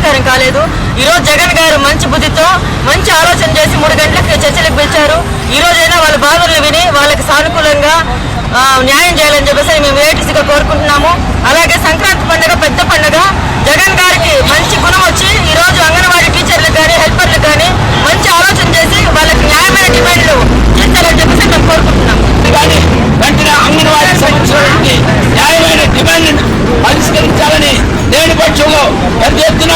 పరిష్కారం కాలేదు. ఈ రోజు జగన్ గారు మంచి బుద్ధితో మంచి ఆలోచన చేసి మూడు గంటలకు చర్చలకు పిలిచారు. ఈ రోజైనా వాళ్ళ బాధలను విని వాళ్ళకి సానుకూలంగా న్యాయం చేయాలని చెప్పేసి మేము ఏటీసీగా కోరుకుంటున్నాము. అలాగే సంక్రాంతి పండుగ పెద్ద పండుగ. జగన్ గారికి మంచి గుణం వచ్చి ఈ రోజు అంగన్వాడీ టీచర్లకు కానీ హెల్పర్లకు కానీ మంచి ఆలోచన చేసి వాళ్ళకి న్యాయమైన డిమాండ్లు తీర్చాలని చెప్పేసి మేము కోరుకుంటున్నాము. కానీ వెంటనే అంగన్వాడీ న్యాయమైన డిమాండ్ను పరిష్కరించాలని లేని పక్షంలో పెద్ద ఎత్తున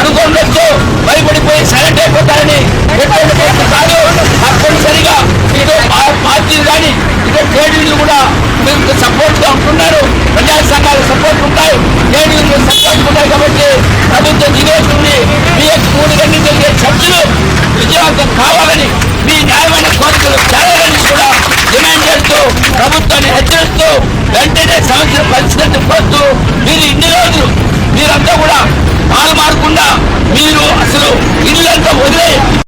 అనుకోవచ్చు భయపడిపోయి సైలెంట్ అయిపోతారని ఎటువంటి కాదు. తప్పనిసరిగా ఇటు పా- పార్టీలు కానీ ఇటు ట్రేడ్ యూనియన్ కూడా మీకు సపోర్ట్గా ఉంటున్నారు. ప్రజా సంఘాలు సపోర్ట్ ఉంటాయి. ట్రేడ్ యూనియన్ సపోర్ట్ ఉంటాయి కాబట్టి ప్రభుత్వం దిగేస్తుంది మీ యొక్క మూడు గంటలు జరిగే చర్చలు విజయవంతం కావాలని మీ న్యాయమైన కోరికలు జరగాలని కూడా డిమాండ్ చేస్తూ ప్రభుత్వాన్ని హెచ్చరిస్తూ వెంటనే సమస్యను పరిష్కరించకపోతూ మీరు ఇన్ని రోజులు మీరంతా కూడా పాలు మారకుండా మీరు అసలు ఇల్లంతా వదిలే